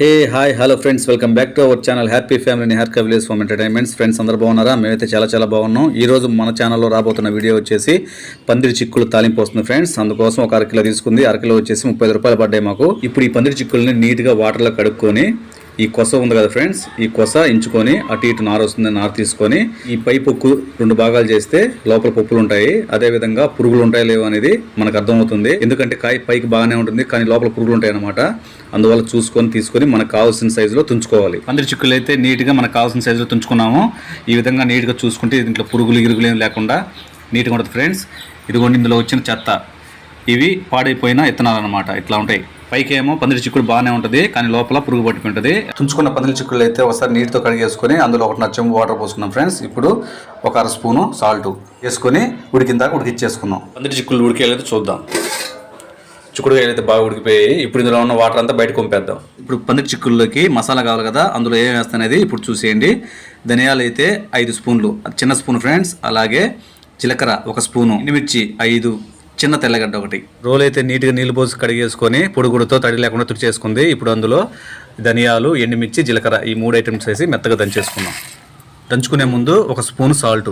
Hey hi hello friends welcome back to our channel happy family Niharika కవిలేజ్ farm entertainments friends అందరూ బాగున్నారా? మేమైతే చాలా చాలా బాగున్నాం. ఈ రోజు మన ఛానల్లో రాబోతున్న వీడియో వచ్చేసి పందిరి చిక్కులు తాలింపు వస్తుంది ఫ్రెండ్స్ అందుకోసం ఒక అరకిలో తీసుకుంది. అరకిలో వచ్చేసి ముప్పై రూపాయలు పడ్డాయి మాకు. ఇప్పుడు ఈ పందిరి చిక్కుల్ని నీట్గా వాటర్లో కడుక్కొని ఈ కొస ఉంది కదా ఫ్రెండ్స్? ఈ కొస ఇంచుకొని అటు ఇటు నార వస్తుంది నార తీసుకొని ఈ పై పొక్కు రెండు భాగాలు చేస్తే లోపల పప్పులు ఉంటాయి. అదే విధంగా పురుగులు ఉంటాయి లేవు అనేది మనకు అర్థమవుతుంది. ఎందుకంటే కాయ పైకి బాగానే ఉంటుంది కానీ లోపల పురుగులు ఉంటాయి అనమాట అందువల్ల చూసుకొని తీసుకొని మనకు కావాల్సిన సైజులో తుంచుకోవాలి. పందిరి చిక్కులు అయితే నీట్గా మనకు కావాల్సిన సైజులో తుంచుకున్నాము. ఈ విధంగా నీట్గా చూసుకుంటే దీంట్లో పురుగులు గిరుగులు ఏం లేకుండా నీట్గా ఉంటుంది ఫ్రెండ్స్. ఇదిగోండి ఇందులో వచ్చిన చెత్త. ఇవి పాడైపోయిన ఇత్తనాలు అనమాట ఇట్లా ఉంటాయి. పైకి ఏమో పందిరి చిక్కుడు బాగానే ఉంటుంది కానీ లోపల పురుగు పట్టుకుంటుంది తుంచుకున్న పందిరి చిక్కుళ్ళు అయితే ఒకసారి నీటితో కడిగేసుకొని అందులో ఒక నచ్చం వాటర్ పోసుకున్నాం ఫ్రెండ్స్. ఇప్పుడు ఒక అర స్పూను సాల్ట్ వేసుకొని ఉడికిన దాకా ఉడికిచ్చేసుకున్నాం పందిరి చిక్కులు ఉడికేలేదు చూద్దాం. చిక్కుడుకాయలు అయితే బాగా ఉడికిపోయాయి. ఇప్పుడు ఇందులో ఉన్న వాటర్ అంతా బయట కొంపేద్దాం ఇప్పుడు పందిరి చిక్కుల్లోకి మసాలా కావాలి కదా అందులో ఏం వేస్తానేది ఇప్పుడు చూసేయండి. ధనియాలు అయితే ఐదు స్పూన్లు చిన్న స్పూన్ ఫ్రెండ్స్. అలాగే జీలకర్ర ఒక స్పూను ఎండుమిర్చి ఐదు చిన్న తెల్లగడ్డ ఒకటి. రోల్ అయితే నీట్గా నీళ్ళు పోసి కడిగేసుకొని పొడిగుడుతో తడి లేకుండా తుడిచేసుకుంది. ఇప్పుడు అందులో ధనియాలు ఎండుమిర్చి జీలకర్ర ఈ మూడు ఐటమ్స్ వేసి మెత్తగా దంచేసుకున్నాం దంచుకునే ముందు ఒక స్పూన్ సాల్ట్.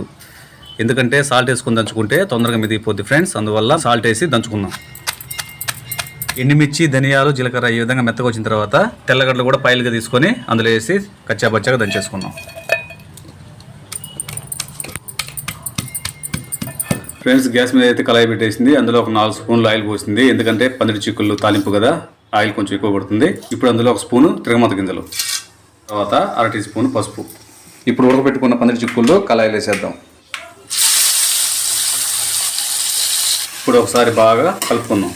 ఎందుకంటే సాల్ట్ వేసుకుని దంచుకుంటే తొందరగా మిదిగిపోద్ది ఫ్రెండ్స్. అందువల్ల సాల్ట్ వేసి దంచుకుందాం. ఎండుమిర్చి ధనియాలు జీలకర్ర ఈ విధంగా మెత్తగా వచ్చిన తర్వాత తెల్లగడ్డలు కూడా పైలుగా తీసుకొని అందులో వేసి కచ్చాబచ్చాగా దంచేసుకుందాం. ఫ్రెండ్స్ గ్యాస్ మీద అయితే కళాయి పెట్టేసింది. అందులో ఒక నాలుగు స్పూన్లు ఆయిల్ పోసింది. ఎందుకంటే పందిరి చిక్కుళ్ళు తాలింపు కదా ఆయిల్ కొంచెం ఎక్కువ పడుతుంది. ఇప్పుడు అందులో ఒక స్పూను తిరగమత గింజలు. తర్వాత అర టీ స్పూన్ పసుపు. ఇప్పుడు ఉడకబెట్టుకున్న పందిరి చిక్కుల్లో కళాయిలు వేసేద్దాం ఇప్పుడు ఒకసారి బాగా కలుపుకుందాం.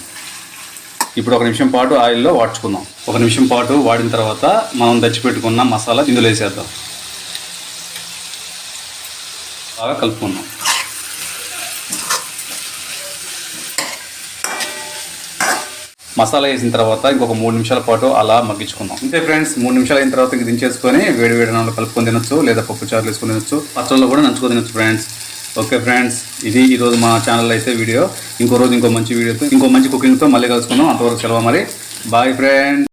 ఇప్పుడు ఒక నిమిషం పాటు ఆయిల్లో వాడ్చుకుందాం. ఒక నిమిషం పాటు వాడిన తర్వాత మనం దచ్చిపెట్టుకున్న మసాలా ఇందులో వేసేద్దాం. బాగా కలుపుకుందాం. మసాలా వేసిన తర్వాత ఇంకొక మూడు నిమిషాల పాటు అలా మగ్గించుకుందాం. అంతే ఫ్రెండ్స్ మూడు నిమిషాలు అయిన తర్వాత ఇంక దించేసుకొని వేడి వేడి అన్నంలో కలుపుకొని తినొచ్చు లేదా పప్పు చారులు వేసుకొని తినొచ్చు పచ్చళ్ళు కూడా నంచుకొని తినొచ్చు ఫ్రెండ్స్. ఓకే ఫ్రెండ్స్ ఇది ఈరోజు మా ఛానల్ అయితే వీడియో. ఇంకో రోజు ఇంకో మంచి వీడియోతో ఇంకో మంచి కుకింగ్తో మళ్ళీ కలుసుకుందాం. అంతవరకు సెలవు మరి. Bye friends